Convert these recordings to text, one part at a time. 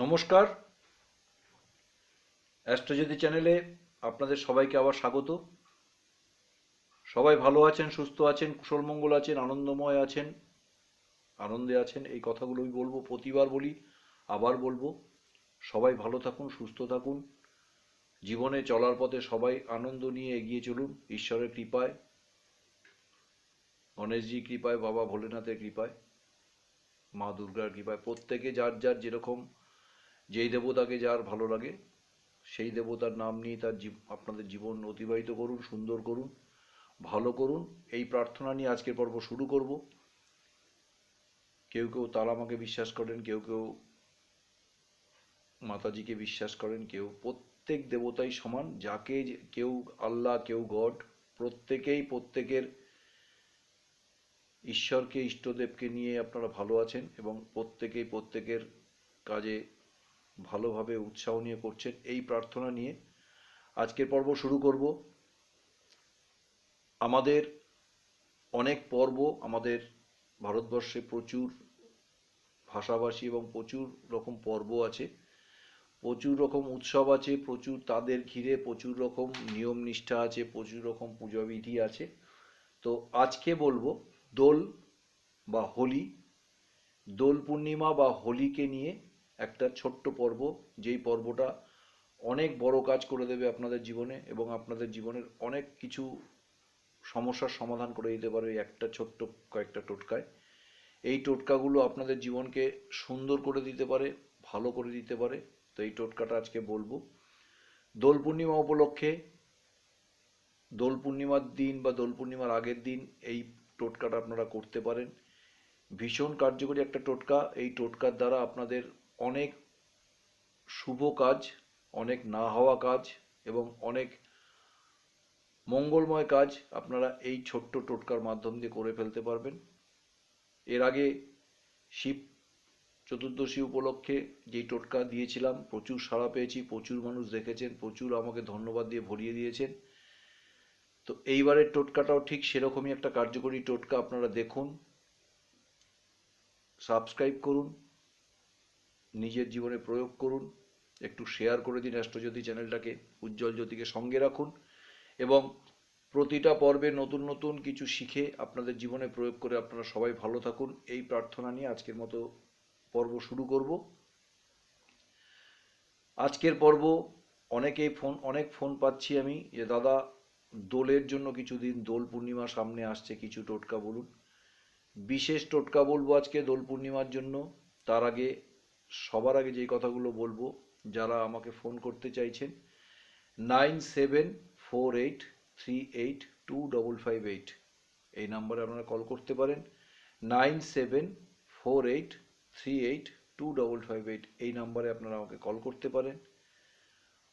নমস্কার। অ্যাস্ট্রোজ্যোতি চ্যানেলে আপনাদের সবাইকে আবার স্বাগত। সবাই ভালো আছেন, সুস্থ আছেন, কুশলমঙ্গল আছেন, আনন্দময় আছেন, আনন্দে আছেন, এই কথাগুলো আমি বলব, প্রতিবার বলি, আবার বলব। সবাই ভালো থাকুন, সুস্থ থাকুন। জীবনে চলার পথে সবাই আনন্দ নিয়ে এগিয়ে চলুন, ঈশ্বরের কৃপায় গণেশজি কৃপায়, বাবা ভোলেনাথের কৃপায়, মা দুর্গার কৃপায়, প্রত্যেকে যার যার যেরকম যেই দেবতাকে যার ভালো লাগে, সেই দেবতার নাম নিয়ে তার আপনাদের জীবন অতিবাহিত করুন, সুন্দর করুন, ভালো করুন। এই প্রার্থনা নিয়ে আজকের পর্ব শুরু করব। কেউ কেউ তারামাকে বিশ্বাস করেন, কেউ কেউ মাতাজিকে বিশ্বাস করেন, কেউ প্রত্যেক দেবতাই সমান। যাকে কেউ আল্লাহ, কেউ গড, প্রত্যেকেই প্রত্যেকের ঈশ্বরকে, ইষ্টদেবকে নিয়ে আপনারা ভালো আছেন এবং প্রত্যেকেই প্রত্যেকের কাজে ভালোভাবে উৎসাহ নিয়ে করছেন, এই প্রার্থনা নিয়ে আজকের পর্ব শুরু করব। আমাদের অনেক পর্ব, আমাদের ভারতবর্ষে প্রচুর ভাষাভাষী এবং প্রচুর রকম পর্ব আছে। প্রচুর রকম উৎসব আছে, প্রচুর তাদের ঘিরে প্রচুর রকম নিয়ম নিষ্ঠা আছে, প্রচুর রকম পূজাবিধি আছে। তো আজকে বলব, দোল বা হোলি, দোল পূর্ণিমা বা হোলিকে নিয়ে একটা ছোট্ট পর্ব, যেই পর্বটা অনেক বড় কাজ করে দেবে আপনাদের জীবনে এবং আপনাদের জীবনের অনেক কিছু সমস্যার সমাধান করে দিতে পারে এই একটা ছোট্ট কয়েকটা টোটকায়। এই টোটকাগুলো আপনাদের জীবনকে সুন্দর করে দিতে পারে, ভালো করে দিতে পারে। তো এই টোটকাটা আজকে বলব। দোল পূর্ণিমা উপলক্ষে, দোল পূর্ণিমার দিন বা দোল পূর্ণিমার আগের দিন এই টোটকাটা আপনারা করতে পারেন। ভীষণ কার্যকরী একটা টোটকা। এই টোটকার দ্বারা আপনাদের অনেক শুভ কাজ, অনেক না হওয়া কাজ এবং অনেক মঙ্গলময় কাজ আপনারা এই ছোট্ট টোটকার মাধ্যম দিয়ে করে ফেলতে পারবেন। এর আগে শিব চতুর্দশী উপলক্ষে যেই টোটকা দিয়েছিলাম, প্রচুর সাড়া পেয়েছি, প্রচুর মানুষ দেখেছেন, প্রচুর আমাকে ধন্যবাদ দিয়ে ভরিয়ে দিয়েছেন। তো এইবারের টোটকাটাও ঠিক সেরকমই একটা কার্যকরী টোটকা আপনারা দেখুন, সাবস্ক্রাইব করুন নিজের জীবনে প্রয়োগ করুন, একটু শেয়ার করে দিন অ্যাস্ট্রজ্যোতি চ্যানেলটাকে উজ্জ্বল জ্যোতিকে সঙ্গে রাখুন এবং প্রতিটা পর্বে নতুন নতুন কিছু শিখে আপনাদের জীবনে প্রয়োগ করে আপনারা সবাই ভালো থাকুন। এই প্রার্থনা নিয়ে আজকের মতো পর্ব শুরু করব। আজকের পর্ব অনেকেই ফোন, অনেক ফোন পাচ্ছি আমি যে, দাদা, দোলের জন্য কিছুদিন দোল পূর্ণিমা সামনে আসছে, কিছু টোটকা বলুন। বিশেষ টোটকা বলব আজকে দোল পূর্ণিমার জন্য। তার আগে সবার আগে যেই কথাগুলো বলব, যারা আমাকে ফোন করতে চাইছেন, nine seven four eight three eight two double five eight, এই নাম্বারে আপনারা কল করতে পারেন। Nine seven four eight three eight two double five eight, এই নাম্বারে আপনারা আমাকে কল করতে পারেন।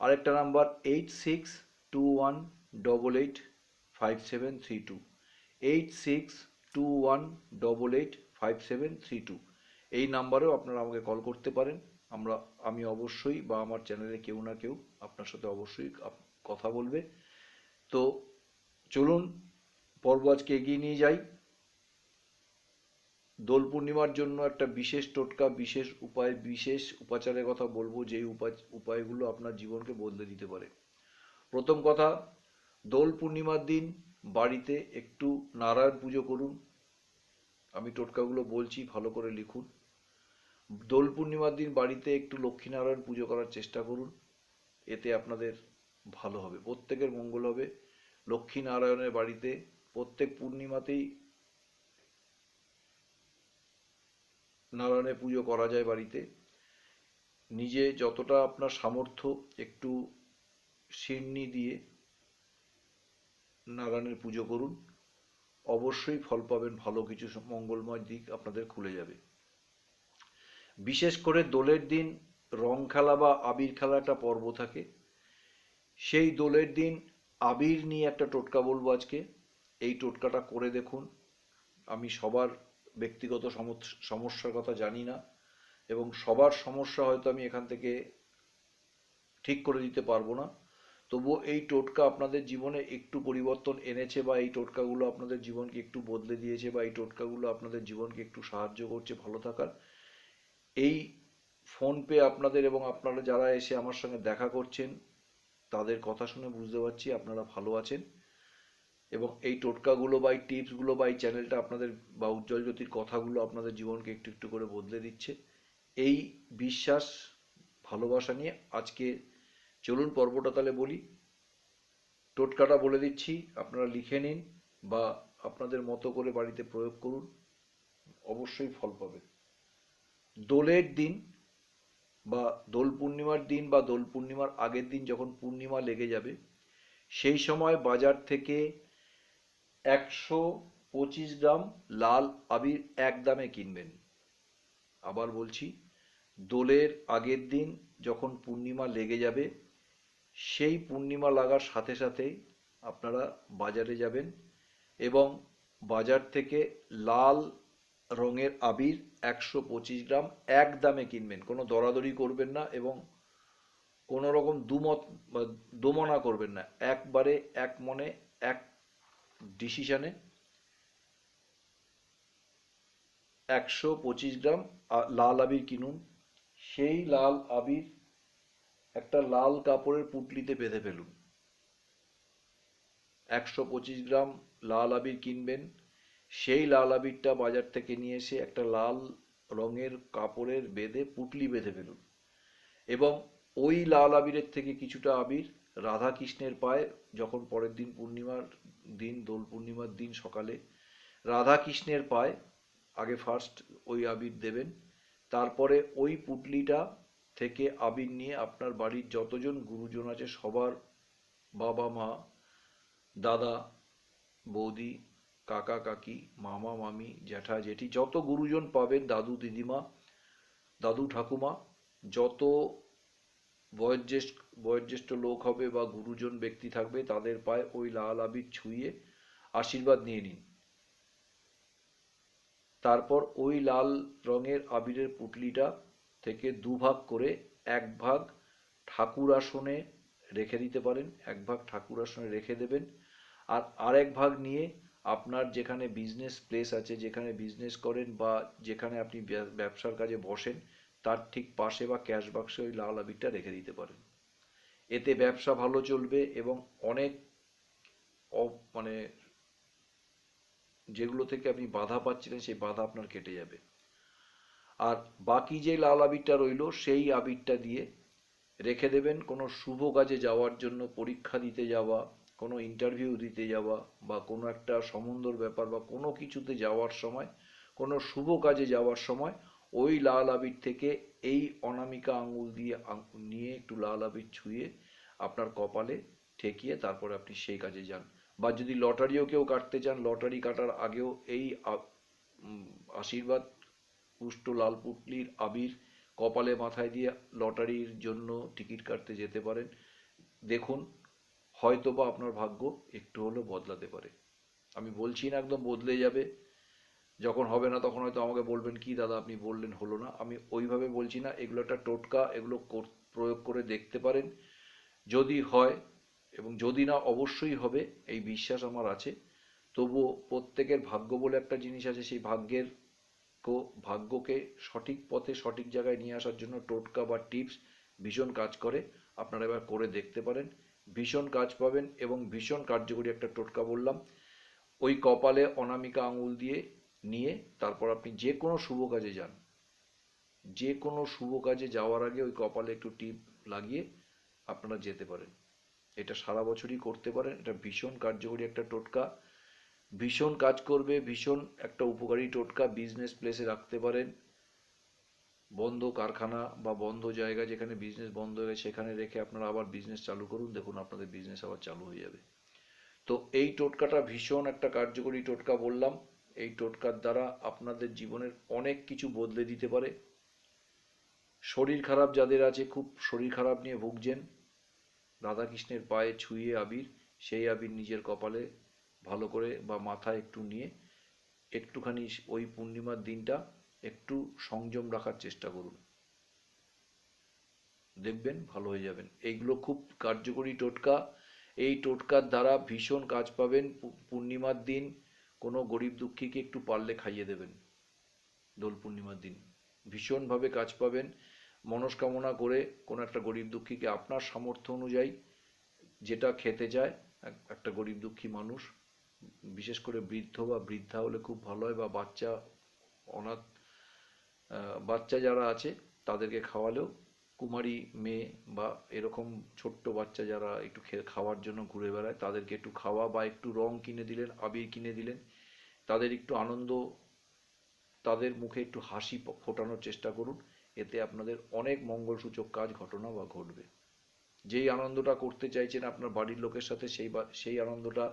আরেকটা number, eight six two one double eight five seven three two, eight six two one double eight five seven three two. এই নাম্বারেও আপনারা আমাকে কল করতে পারেন। আমরা, আমি অবশ্যই বা আমার চ্যানেলে কেউ না কেউ আপনার সাথে অবশ্যই কথা বলবে। তো চলুন, পর্ব আজকে এগিয়ে নিয়ে যাই। দোল পূর্ণিমার জন্য একটা বিশেষ টোটকা, বিশেষ উপায়, বিশেষ উপাচারের কথা বলব, যেই উপায়, উপায়গুলো আপনার জীবনকে বদলে দিতে পারে। প্রথম কথা, দোল পূর্ণিমার দিন বাড়িতে একটু নারায়ণ পুজো করুন। আমি টোটকাগুলো বলছি, ভালো করে লিখুন। দোল পূর্ণিমার দিন বাড়িতে একটু লক্ষ্মীনারায়ণ পুজো করার চেষ্টা করুন। এতে আপনাদের ভালো হবে, প্রত্যেকের মঙ্গল হবে। লক্ষ্মীনারায়ণের বাড়িতে প্রত্যেক পূর্ণিমাতেই নারায়ণের পুজো করা যায় বাড়িতে। নিজে যতটা আপনার সামর্থ্য, একটু সিন্নি দিয়ে নারায়ণের পুজো করুন। অবশ্যই ফল পাবেন, ভালো কিছু, মঙ্গলময় দিক আপনাদের খুলে যাবে। বিশেষ করে দোলের দিন রং খেলা বা আবির খেলা একটা পর্ব থাকে। সেই দোলের দিন আবির নিয়ে একটা টোটকা বলব আজকে। এই টোটকাটা করে দেখুন। আমি সবার ব্যক্তিগত সমস- সমস্যার কথা জানি না এবং সবার সমস্যা হয়তো আমি এখান থেকে ঠিক করে দিতে পারব না। তবুও এই টোটকা আপনাদের জীবনে একটু পরিবর্তন এনেছে বা এই টোটকাগুলো আপনাদের জীবনকে একটু বদলে দিয়েছে বা এই টোটকাগুলো আপনাদের জীবনকে একটু সাহায্য করছে ভালো থাকার। এই ফোনপে আপনাদের এবং আপনারা যারা এসে আমার সঙ্গে দেখা করছেন, তাদের কথা শুনে বুঝতে পারছি আপনারা ভালো আছেন। এবং এই টোটকাগুলো বা এই টিপসগুলো বা এই চ্যানেলটা আপনাদের বা উজ্জ্বল জ্যোতির কথাগুলো আপনাদের জীবনকে একটু একটু করে বদলে দিচ্ছে। এই বিশ্বাস, ভালোবাসা নিয়ে আজকে চলুন পর্বটা তাহলে বলি। টোটকাটা বলে দিচ্ছি, আপনারা লিখে নিন বা আপনাদের মতো করে বাড়িতে প্রয়োগ করুন। অবশ্যই ফল পাবে দোলের দিন বা দোল পূর্ণিমার দিন বা দোল পূর্ণিমার আগের দিন যখন পূর্ণিমা লেগে যাবে, সেই সময় বাজার থেকে একশো পঁচিশ গ্রাম লাল আবির এক দামে কিনবেন। আবার বলছি, দোলের আগের দিন যখন পূর্ণিমা লেগে যাবে, সেই পূর্ণিমা লাগার সাথে সাথেই আপনারা বাজারে যাবেন এবং বাজার থেকে লাল রঙের আবির একশো পঁচিশ গ্রাম এক দামে কিনবেন। কোনো দরাদরি করবেন না এবং কোনো রকম দুমত, দোমনা করবেন না। একবারে, এক মনে, এক ডিসিশনে একশো পঁচিশ গ্রাম লাল আবির কিনুন। সেই লাল আবির একটা লাল কাপড়ের পুটলিতে বেঁধে ফেলুন। একশো পঁচিশ গ্রাম লাল আবির কিনবেন। সেই লাল আবিরটা বাজার থেকে নিয়ে এসে একটা লাল রঙের কাপড়ের বেঁধে পুটলি বেঁধে ফেলুন। এবং ওই লাল আবিরের থেকে কিছুটা আবির রাধা কৃষ্ণের পায়ে যখন পরের দিন পূর্ণিমার দিন, দোল পূর্ণিমার দিন সকালে রাধা কৃষ্ণের পায়ে আগে ফার্স্ট ওই আবির দেবেন, তারপরে ওই পুটলিটা থেকে আবির নিয়ে আপনার বাড়ির যতজন গুরুজন আছে সবার বাবা মা দাদা, বৌদি কাকা, কাকি, মামা, মামি, জ্যাঠা, জেঠি, যত গুরুজন পাবেন, দাদু, দিদিমা, দাদু, ঠাকুমা, যত বয়োজ্যেষ্ঠ বয়োজ্যেষ্ঠ লোক হবে বা গুরুজন ব্যক্তি থাকবে, তাদের পায়ে ওই লাল আবির ছুঁয়ে আশীর্বাদ নিয়ে নিন। তারপর ওই লাল রঙের আবিরের পুটলিটা থেকে দুভাগ করে এক ভাগ ঠাকুর আসনে রেখে দিতে পারেন এক ভাগ ঠাকুর আসনে রেখে দেবেন, আর আরেক ভাগ নিয়ে আপনার যেখানে বিজনেস প্লেস আছে, যেখানে বিজনেস করেন বা যেখানে আপনি ব্য- ব্যবসার কাজে বসেন, তার ঠিক পাশে বা ক্যাশ বাক্সে ওই লাল আবিরটা রেখে দিতে পারেন। এতে ব্যবসা ভালো চলবে এবং অনেক মানে যেগুলো থেকে আপনি বাধা পাচ্ছিলেন, সেই বাধা আপনার কেটে যাবে। আর বাকি যে লাল আবিরটা রইল, সেই আবিরটা দিয়ে রেখে দেবেন কোনো শুভ কাজে যাওয়ার জন্য, পরীক্ষা দিতে যাওয়া কোনো ইন্টারভিউ দিতে যাওয়া বা কোনো একটা সম্বন্ধর ব্যাপার বা কোনো কিছুতে যাওয়ার সময়, কোনো শুভ কাজে যাওয়ার সময় ওই লাল আবির থেকে এই অনামিকা আঙ্গুল দিয়ে নিয়ে একটু লাল আবির ছুঁয়ে আপনার কপালে ঠেকিয়ে তারপরে আপনি সেই কাজে যান। বা যদি লটারিও কেউ কাটতে চান, লটারি কাটার আগেও এই আশীর্বাদ পুষ্ট লাল পুটলির আবির কপালে মাথায় দিয়ে লটারির জন্য টিকিট কাটতে যেতে পারেন। দেখুন হয়তো বা আপনার ভাগ্য একটু হলেও বদলাতে পারে। আমি বলছি না একদম বদলে যাবে। যখন হবে না তখন হয়তো আমাকে বলবেন, কি দাদা আপনি বললেন হলো না? আমি ওইভাবে বলছি না, এগুলো একটা টোটকা, এগুলো প্রয়োগ করে দেখতে পারেন। যদি হয় এবং যদি না, অবশ্যই হবে, এই বিশ্বাস আমার আছে। তবুও প্রত্যেকের ভাগ্য বলে একটা জিনিস আছে, সেই ভাগ্যের কো- ভাগ্যকে সঠিক পথে, সঠিক জায়গায় নিয়ে আসার জন্য টোটকা বা টিপস ভীষণ কাজ করে। আপনারা এবার করে দেখতে পারেন। ভীষণ কাজ পাবেন এবং ভীষণ কার্যকরী একটা টোটকা বললাম। ওই কপালে অনামিকা আঙুল দিয়ে নিয়ে তারপর আপনি যে কোনো শুভ কাজে যান। যে কোনো শুভ কাজে যাওয়ার আগে ওই কপালে একটু টিপ লাগিয়ে আপনারা যেতে পারেন। এটা সারা বছরই করতে পারেন। এটা ভীষণ কার্যকরী একটা টোটকা। ভীষণ কাজ করবে, ভীষণ একটা উপকারী টোটকা। বিজনেস প্লেসে রাখতে পারেন। বন্ধ কারখানা বা বন্ধ জায়গা যেখানে বিজনেস বন্ধ হয়ে গেছে, সেখানে রেখে আপনারা আবার বিজনেস চালু করুন। দেখুন আপনাদের বিজনেস আবার চালু হয়ে যাবে। তো এই টোটকাটা ভীষণ একটা কার্যকরী টোটকা বললাম। এই টোটকার দ্বারা আপনাদের জীবনের অনেক কিছু বদলে দিতে পারে। শরীর খারাপ যাদের আছে, খুব শরীর খারাপ নিয়ে ভুগছেন। রাধাকৃষ্ণের পায়ে ছুঁয়ে আবির, সেই আবির নিজের কপালে ভালো করে বা মাথায় একটু নিয়ে, একটুখানি ওই পূর্ণিমার দিনটা একটু সংযম রাখার চেষ্টা করুন। দেখবেন ভালো হয়ে যাবেন। এইগুলো খুব কার্যকরী টোটকা। এই টোটকার দ্বারা ভীষণ কাজ পাবেন। পূর্ণিমার দিন কোনো গরিব দুঃখীকে একটু পারলে খাইয়ে দেবেন। দোল পূর্ণিমার দিন। ভীষণভাবে কাজ পাবেন। মনস্কামনা করে কোনো একটা গরিব দুঃখীকে আপনার সামর্থ্য অনুযায়ী যেটা খেতে চায় একটা গরিব দুঃখী মানুষ, বিশেষ করে বৃদ্ধ বা বৃদ্ধা হলে খুব ভালো হয় বা বাচ্চা অনাথ বাচ্চা যারা আছে, তাদেরকে খাওয়ালেও কুমারী মেয়ে বা এরকম ছোট্ট বাচ্চা যারা একটু খাওয়ার জন্য ঘুরে বেড়ায়, তাদেরকে একটু খাওয়া বা একটু রং কিনে দিলেন, আবির কিনে দিলেন, তাদের একটু আনন্দ, তাদের মুখে একটু হাসি ফোটানোর চেষ্টা করুন, এতে আপনাদের অনেক মঙ্গলসূচক কাজ, ঘটনা বা ঘটবে। যেই আনন্দটা করতে চাইছেন আপনার বাড়ির লোকের সাথে, সেই সেই আনন্দটা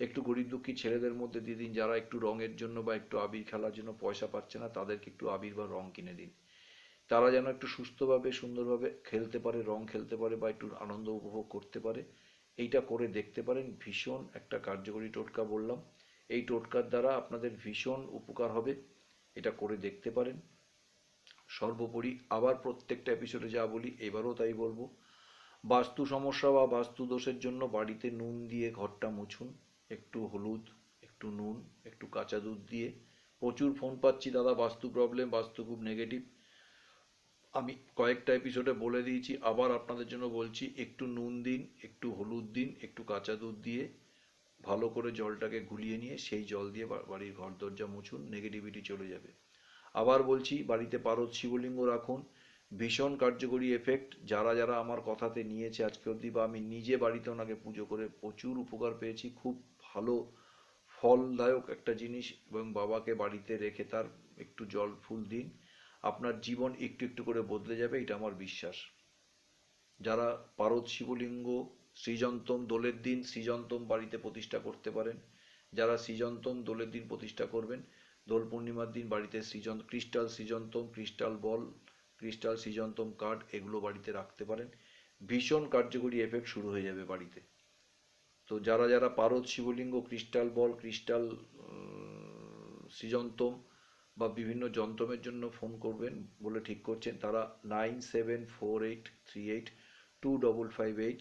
একটু গরিব দুঃখী ছেলেদের মধ্যে দিয়ে দিন, যারা একটু রঙের জন্য বা একটু আবির খেলার জন্য পয়সা পাচ্ছে না, তাদেরকে একটু আবির বা রং কিনে দিন। তারা যেন একটু সুস্থভাবে, সুন্দরভাবে খেলতে পারে, রং খেলতে পারে বা একটু আনন্দ উপভোগ করতে পারে, এইটা করে দেখতে পারেন। ভীষণ একটা কার্যকরী টোটকা বললাম। এই টোটকার দ্বারা আপনাদের ভীষণ উপকার হবে, এটা করে দেখতে পারেন। সর্বোপরি আবার প্রত্যেকটা এপিসোডে যা বলি, এবারও তাই বলব। বাস্তু সমস্যা বা বাস্তু দোষের জন্য বাড়িতে নুন দিয়ে ঘরটা মুছুন। একটু হলুদ, একটু নুন, একটু কাঁচা দুধ দিয়ে প্রচুর ফোন পাচ্ছি দাদা, বাস্তু প্রবলেম বাস্তু খুব নেগেটিভ আমি কয়েকটা এপিসোডে বলে দিয়েছি, আবার আপনাদের জন্য বলছি, একটু নুন দিন, একটু হলুদ দিন, একটু কাঁচা দুধ দিয়ে ভালো করে জলটাকে গুলিয়ে নিয়ে সেই জল দিয়ে বাড়ির ঘর দরজা মুছুন নেগেটিভিটি চলে যাবে। আবার বলছি, বাড়িতে পারদ শিবলিঙ্গ রাখুন, ভীষণ কার্যকরী এফেক্ট যারা যারা আমার কথাতে নিয়েছে আজকে অবধি বা আমি নিজে বাড়িতে ওনাকে পুজো করে প্রচুর উপকার পেয়েছি, খুব ভালো ফলদায়ক একটা জিনিস এবং বাবাকে বাড়িতে রেখে তার একটু জল, ফুল দিন। আপনার জীবন একটু একটু করে বদলে যাবে, এটা আমার বিশ্বাস। যারা পারদ শিবলিঙ্গ, সৃজন্তম দোলের দিন সৃজন্তম বাড়িতে প্রতিষ্ঠা করতে পারেন, যারা সৃজন্তম দোলের দিন প্রতিষ্ঠা করবেন, দোল পূর্ণিমার দিন বাড়িতে সৃজন, ক্রিস্টাল সৃজন্তম, ক্রিস্টাল বল, ক্রিস্টাল সৃজন্তম কার্ড এগুলো বাড়িতে রাখতে পারেন। ভীষণ কার্যকরী এফেক্ট শুরু হয়ে যাবে বাড়িতে। তো যারা যারা পারদ, শিবলিঙ্গ, ক্রিস্টাল বল, ক্রিস্টাল সৃজন্তম বা বিভিন্ন যন্ত্রমের জন্য ফোন করবেন বলে ঠিক করছেন তারা nine seven four eight three eight two double five eight,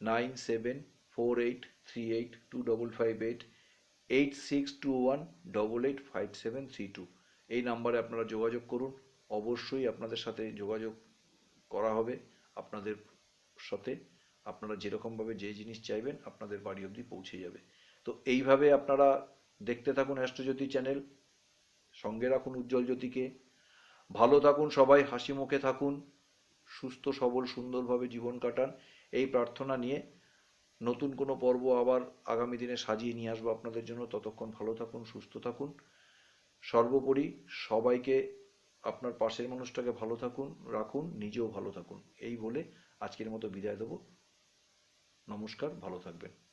nine seven four eight three eight two double five eight eight six two one double eight five seven three two. এই নাম্বারে আপনারা যোগাযোগ করুন, অবশ্যই আপনাদের সাথে যোগাযোগ করা হবে আপনাদের সাথে। আপনারা যেরকমভাবে যে জিনিস চাইবেন আপনাদের বাড়ি অবধি পৌঁছে যাবে। তো এইভাবে আপনারা দেখতে থাকুন অ্যাস্ট্রোজ্যোতি চ্যানেল, সঙ্গে রাখুন উজ্জ্বল জ্যোতিকে, ভালো থাকুন সবাই, হাসি মুখে থাকুন, সুস্থ, সবল, সুন্দরভাবে জীবন কাটান। এই প্রার্থনা নিয়ে নতুন কোনো পর্ব আবার আগামী দিনে সাজিয়ে নিয়ে আসব আপনাদের জন্য। ততক্ষণ ভালো থাকুন, সুস্থ থাকুন। সর্বোপরি সবাইকে, আপনার পাশের মানুষটাকে ভালো থাকুন, রাখুন, নিজেও ভালো থাকুন। এই বলে আজকের মতো বিদায় দেবো। নমস্কার ভালো থাকবেন।